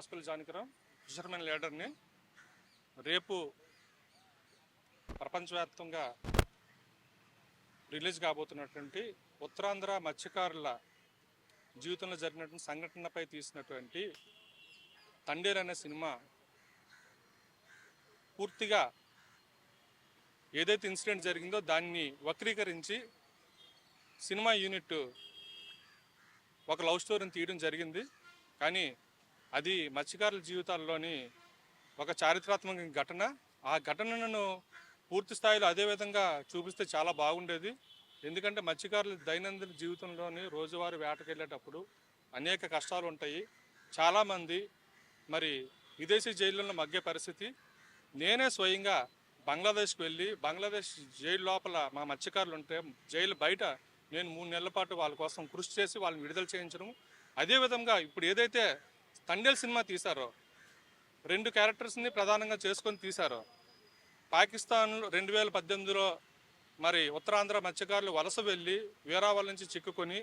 పేరు వాసుపల్లి జానకిరాం ఫిషర్మెన్ లీడర్ని రేపు ప్రపంచవ్యాప్తంగా రిలీజ్ కాబోతున్నటువంటి ఉత్తరాంధ్ర మత్స్యకారుల జీవితంలో జరిగినటువంటి సంఘటనపై తీసినటువంటి తండేర్ అనే సినిమా పూర్తిగా ఏదైతే ఇన్సిడెంట్ జరిగిందో దాన్ని వక్రీకరించి సినిమా యూనిట్ ఒక లవ్ స్టోరీని తీయడం జరిగింది. కానీ అది మత్స్యకారుల జీవితాల్లోని ఒక చారిత్రాత్మక ఘటన. ఆ ఘటనను పూర్తి స్థాయిలో అదే విధంగా చూపిస్తే చాలా బాగుండేది. ఎందుకంటే మత్స్యకారుల దైనందిన జీవితంలోని రోజువారీ వేటకెళ్ళేటప్పుడు అనేక కష్టాలు ఉంటాయి. చాలామంది మరి విదేశీ జైళ్ళలో మగ్గే పరిస్థితి. నేనే స్వయంగా బంగ్లాదేశ్కి వెళ్ళి బంగ్లాదేశ్ జైలు లోపల మా మత్స్యకారులు ఉంటే జైలు బయట నేను మూడు నెలల పాటు వాళ్ళ కోసం కృషి చేసి వాళ్ళని విడుదల చేయించడం అదేవిధంగా ఇప్పుడు ఏదైతే తండేల్ సినిమా తీశారు. రెండు క్యారెక్టర్స్ని ప్రధానంగా చేసుకొని తీశారు. పాకిస్తాన్ రెండు వేల పద్దెనిమిదిలో మరి ఉత్తరాంధ్ర మత్స్యకారులు వలస వెళ్ళి వీరావల్ నుంచి చిక్కుకొని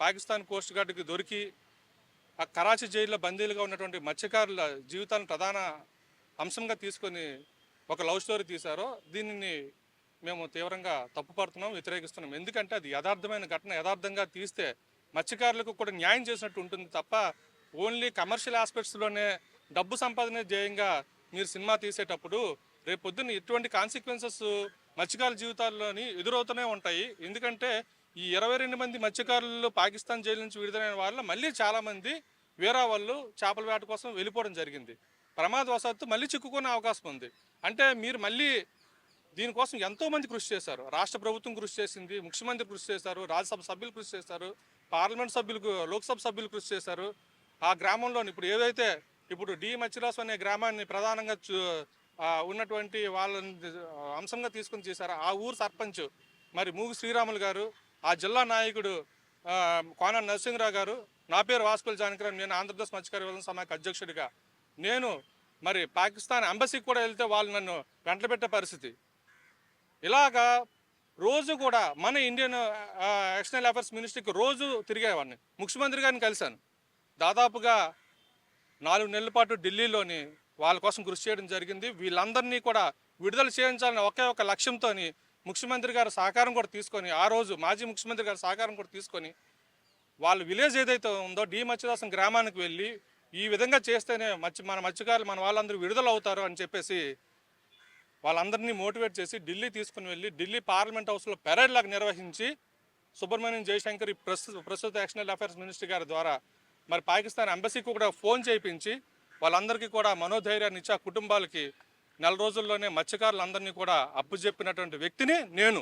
పాకిస్తాన్ కోస్ట్ గార్డుకి దొరికి ఆ కరాచీ జైల్లో బందీలుగా ఉన్నటువంటి మత్స్యకారుల జీవితాన్ని ప్రధాన అంశంగా తీసుకొని ఒక లవ్ స్టోరీ తీశారో. దీనిని మేము తీవ్రంగా తప్పుపడుతున్నాం వ్యతిరేకిస్తున్నాం. ఎందుకంటే అది యథార్థమైన ఘటన. యథార్థంగా తీస్తే మత్స్యకారులకు కూడా న్యాయం చేసినట్టు ఉంటుంది తప్ప ఓన్లీ కమర్షియల్ ఆస్పెక్ట్స్లోనే డబ్బు సంపాదన ధ్యేయంగా మీరు సినిమా తీసేటప్పుడు రేపు పొద్దున్న ఎటువంటి కాన్సిక్వెన్సెస్ మత్స్యకారుల జీవితాల్లోని ఎదురవుతూనే ఉంటాయి. ఎందుకంటే ఈ ఇరవై రెండు మంది మత్స్యకారులు పాకిస్తాన్ జైలు నుంచి విడుదలైన వాళ్ళు మళ్ళీ చాలామంది వేరే వాళ్ళు చేపల వేట కోసం వెళ్ళిపోవడం జరిగింది. ప్రమాదవశాత్తు మళ్ళీ చిక్కుకునే అవకాశం ఉంది. అంటే మీరు మళ్ళీ దీనికోసం ఎంతోమంది కృషి చేశారు. రాష్ట్ర ప్రభుత్వం కృషి చేసింది ముఖ్యమంత్రి కృషి చేశారు రాజ్యసభ సభ్యులు కృషి చేశారు పార్లమెంట్ సభ్యులకు లోక్సభ సభ్యులు కృషి చేశారు. ఆ గ్రామంలోని ఇప్పుడు ఏదైతే ఇప్పుడు డి మచ్చిరాసు అనే గ్రామాన్ని ప్రధానంగా చూ- ఉన్నటువంటి వాళ్ళని అంశంగా తీసుకుని చేశారు. ఆ ఊరు సర్పంచ్ మరి మూగు శ్రీరాములు గారు ఆ జిల్లా నాయకుడు కోన నరసింహరావు గారు నా పేరు వాసుకుల జానకరావు నేను ఆంధ్రప్రదేశ్ మత్స్యకార విధాన సమాఖ్య అధ్యక్షుడిగా. నేను మరి పాకిస్తాన్ ఎంబసీకి కూడా వెళ్తే వాళ్ళు నన్ను వెంటబెట్టే పరిస్థితి. ఇలాగా రోజు కూడా మన ఇండియన్ ఎక్స్టర్నల్ అఫైర్స్ మినిస్ట్రీకి రోజు తిరిగేవాడిని. ముఖ్యమంత్రి గారిని కలిశాను. దాదాపుగా నాలుగు నెలల పాటు ఢిల్లీలోని వాళ్ళ కోసం కృషి చేయడం జరిగింది. వీళ్ళందరినీ కూడా విడుదల చేయించాలని ఒకే ఒక లక్ష్యంతో ముఖ్యమంత్రి గారి సహకారం కూడా తీసుకొని ఆ రోజు మాజీ ముఖ్యమంత్రి గారి సహకారం కూడా తీసుకొని వాళ్ళ విలేజ్ ఏదైతే ఉందో డి మత్స్యదాసం గ్రామానికి వెళ్ళి ఈ విధంగా చేస్తేనే మత్స్య మన మత్స్యకారులు మన వాళ్ళందరూ విడుదల అవుతారు అని చెప్పేసి వాళ్ళందరినీ మోటివేట్ చేసి ఢిల్లీ తీసుకుని వెళ్ళి ఢిల్లీ పార్లమెంట్ హౌస్లో పెరేడ్ లాగా నిర్వహించి సుబ్రహ్మణ్యం జయశంకర్ ఈ ప్రస్తుత ప్రస్తుత ఎక్స్టర్నల్ అఫైర్స్ మినిస్టర్ గారి ద్వారా మరి పాకిస్తాన్ ఎంబసీకి కూడా ఫోన్ చేయించి వాళ్ళందరికీ కూడా మనోధైర్యాన్ని ఇచ్చి ఆ కుటుంబాలకి నెల రోజుల్లోనే మత్స్యకారులందరినీ కూడా అప్పు చెప్పినటువంటి వ్యక్తిని నేను.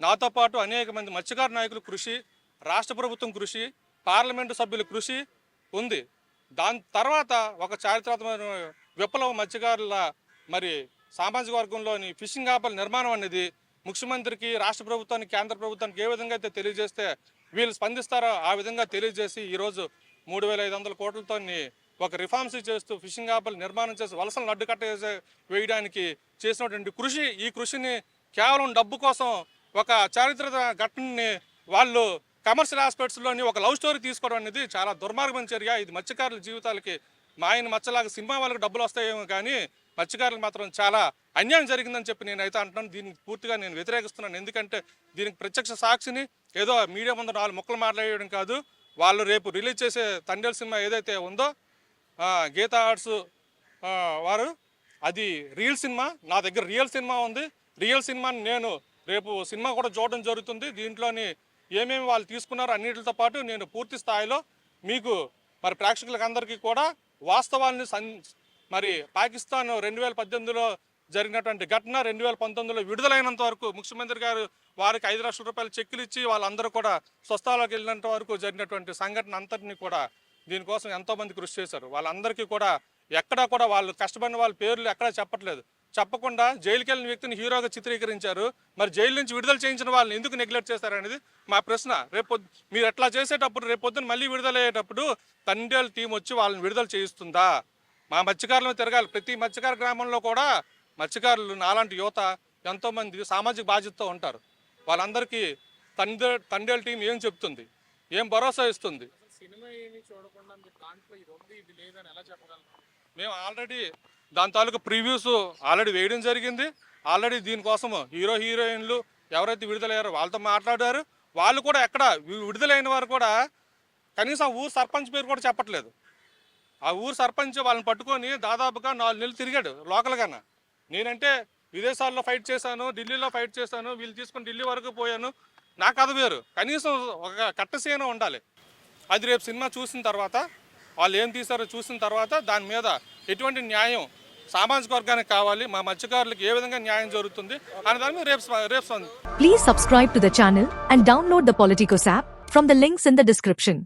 నాతో పాటు అనేక మంది మత్స్యకార నాయకుల కృషి రాష్ట్ర ప్రభుత్వం కృషి పార్లమెంటు సభ్యుల కృషి ఉంది. దాని తర్వాత ఒక చారిత్రాత్మక విప్లవ మత్స్యకారుల మరి సామాజిక వర్గంలోని ఫిషింగ్ ఆపల నిర్మాణం అనేది ముఖ్యమంత్రికి రాష్ట్ర ప్రభుత్వానికి కేంద్ర ప్రభుత్వానికి ఏ విధంగా అయితే తెలియజేస్తే వీళ్ళు స్పందిస్తారో ఆ విధంగా తెలియజేసి ఈరోజు మూడు వేల ఐదు వందల కోట్లతో ఒక రిఫార్మ్స్ చేస్తూ ఫిషింగ్ ఆపలు నిర్మాణం చేసి వలసలను అడ్డుకట్ట వేయడానికి చేసినటువంటి కృషి ఈ కృషిని కేవలం డబ్బు కోసం ఒక చారిత్రక ఘటనని వాళ్ళు కమర్షియల్ ఆస్పెక్ట్స్లోని ఒక లవ్ స్టోరీ తీసుకోవడం అనేది చాలా దుర్మార్గమైన చర్య. ఇది మత్స్యకారుల జీవితాలకి మా ఆయన మచ్చలాగా సినిమా వాళ్ళకి డబ్బులు వస్తాయేమో కానీ మత్స్యకారులు మాత్రం చాలా అన్యాయం జరిగిందని చెప్పి నేనైతే అంటున్నాను. దీనికి పూర్తిగా నేను వ్యతిరేకిస్తున్నాను. ఎందుకంటే దీనికి ప్రత్యక్ష సాక్షిని ఏదో మీడియా ముందు నాలుగు ముక్కలు మాట్లాడేయడం కాదు. వాళ్ళు రేపు రిలీజ్ చేసే తండేల్ సినిమా ఏదైతే ఉందో గీతా ఆర్ట్స్ వారు అది రియల్ సినిమా. నా దగ్గర రియల్ సినిమా ఉంది. రియల్ సినిమాని నేను రేపు సినిమా కూడా చూడడం జరుగుతుంది. దీంట్లోని ఏమేమి వాళ్ళు తీసుకున్నారో అన్నిటితో పాటు నేను పూర్తి స్థాయిలో మీకు మరి ప్రేక్షకులకు అందరికీ కూడా వాస్తవాన్ని మరి పాకిస్తాన్ రెండు వేల పద్దెనిమిదిలో జరిగినటువంటి ఘటన రెండు వేల పంతొమ్మిదిలో విడుదలైనంత వరకు ముఖ్యమంత్రి గారు వారికి ఐదు లక్షల రూపాయలు చెక్కులు ఇచ్చి వాళ్ళందరూ కూడా స్వస్థాలకు వెళ్ళినంత వరకు జరిగినటువంటి సంఘటన అంతటిని కూడా దీనికోసం ఎంతో మంది కృషి చేశారు. వాళ్ళందరికీ కూడా ఎక్కడా కూడా వాళ్ళు కష్టపడిన వాళ్ళ పేర్లు ఎక్కడా చెప్పట్లేదు. చెప్పకుండా జైలుకి వెళ్ళిన వ్యక్తిని హీరోగా చిత్రీకరించారు. మరి జైలు నుంచి విడుదల చేయించిన వాళ్ళని ఎందుకు నెగ్లెక్ట్ చేశారనేది మా ప్రశ్న. రేపు మీరు ఎట్లా చేసేటప్పుడు రేపు పొద్దున మళ్ళీ విడుదలయ్యేటప్పుడు తండ్రి టీం వచ్చి వాళ్ళని విడుదల చేయిస్తుందా? మా మత్స్యకారులను తిరగాలి. ప్రతి మత్స్యకార గ్రామంలో కూడా మత్స్యకారులు నాలాంటి యువత ఎంతోమంది సామాజిక బాధ్యతతో ఉంటారు. వాళ్ళందరికీ తండ్రి తండ్రి టీం ఏం చెప్తుంది? ఏం భరోసా ఇస్తుంది? మేము ఆల్రెడీ దాని తాలూకు ప్రివ్యూస్ ఆల్రెడీ వేయడం జరిగింది. ఆల్రెడీ దీనికోసం హీరో హీరోయిన్లు ఎవరైతే విడుదలయ్యారో వాళ్ళతో మాట్లాడారు. వాళ్ళు కూడా ఎక్కడ విడుదలైన వారు కూడా కనీసం ఊరు సర్పంచ్ పేరు కూడా చెప్పట్లేదు. ఆ ఊరు సర్పంచ్ వాళ్ళని పట్టుకొని దాదాపుగా నాలుగు నెలలు తిరిగాడు లోకల్గాన. నేనంటే విదేశాల్లో ఫైట్ చేశాను ఢిల్లీలో ఫైట్ చేశాను వీళ్ళు తీసుకొని ఢిల్లీ వరకు పోయాను. నా కథ వేరు. కనీసం ఒక కట్టసీన ఉండాలి. అది రేపు సినిమా చూసిన తర్వాత వాళ్ళు ఏం తీశారో చూసిన తర్వాత దాని మీద ఎటువంటి న్యాయం సామాజిక వర్గానికి కావాలి మా మత్స్యకారులకు ఏ విధంగా న్యాయం జరుగుతుంది అనే దాని మీద రేపు రేపు please subscribe to the channel and download the the app from the links in the description.